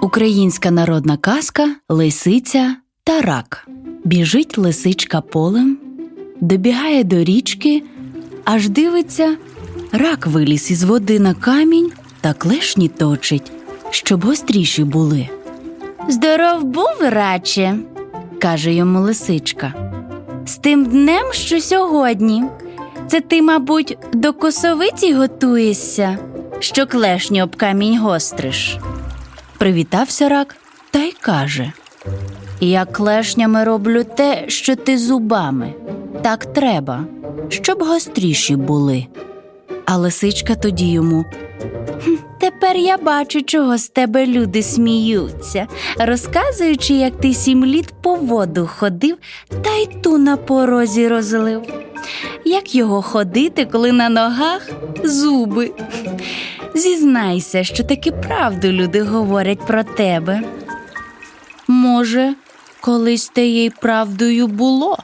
Українська народна казка Лисиця та рак. Біжить лисичка полем, добігає до річки, аж дивиться, рак виліз із води на камінь та клешні точить, щоб гостріші були. Здоров був, раче, каже йому лисичка. З тим днем, що сьогодні. Це ти, мабуть, до косовиці готуєшся, що клешню об камінь гостриш. Привітався рак та й каже: Я клешнями роблю те, що ти зубами. Так треба, щоб гостріші були. А лисичка тоді йому. Тепер я бачу, чого з тебе люди сміються, розказуючи, як ти сім літ по воду ходив та й ту на порозі розлив. Як його ходити, коли на ногах зуби? Зізнайся, що таки правду люди говорять про тебе. Може, колись те їй правдою було,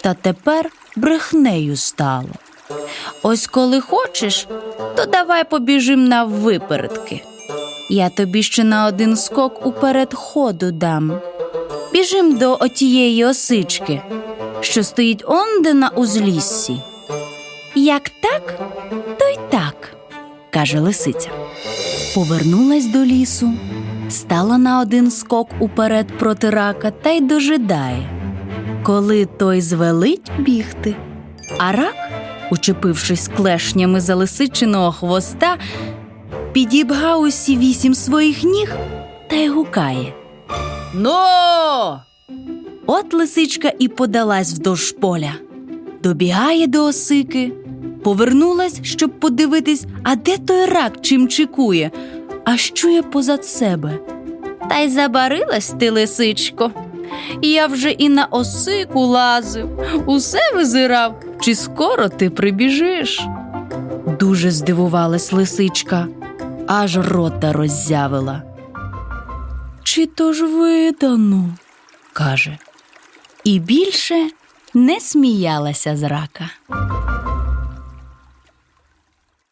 та тепер брехнею стало. Ось коли хочеш, то давай побіжим на випередки. Я тобі ще на один скок уперед ходу дам. Біжим до отієї осички, що стоїть онде на узліссі. Як так, то й так, каже лисиця. Повернулась до лісу, стала на один скок уперед проти рака та й дожидає, коли той звелить бігти. А рак, учепившись клешнями за лисичиного хвоста, підібгав усі вісім своїх ніг та й гукає. Но! От лисичка і подалась вдовж поля. Добігає до осики, повернулась, щоб подивитись, а де той рак чим чекує, а чує позад себе. Та й забарилась ти, лисичко. Я вже і на осику лазив, усе визирав, чи скоро ти прибіжиш. Дуже здивувалась лисичка, аж рота роззявила. Чи то ж видано? каже, і більше не сміялася з рака.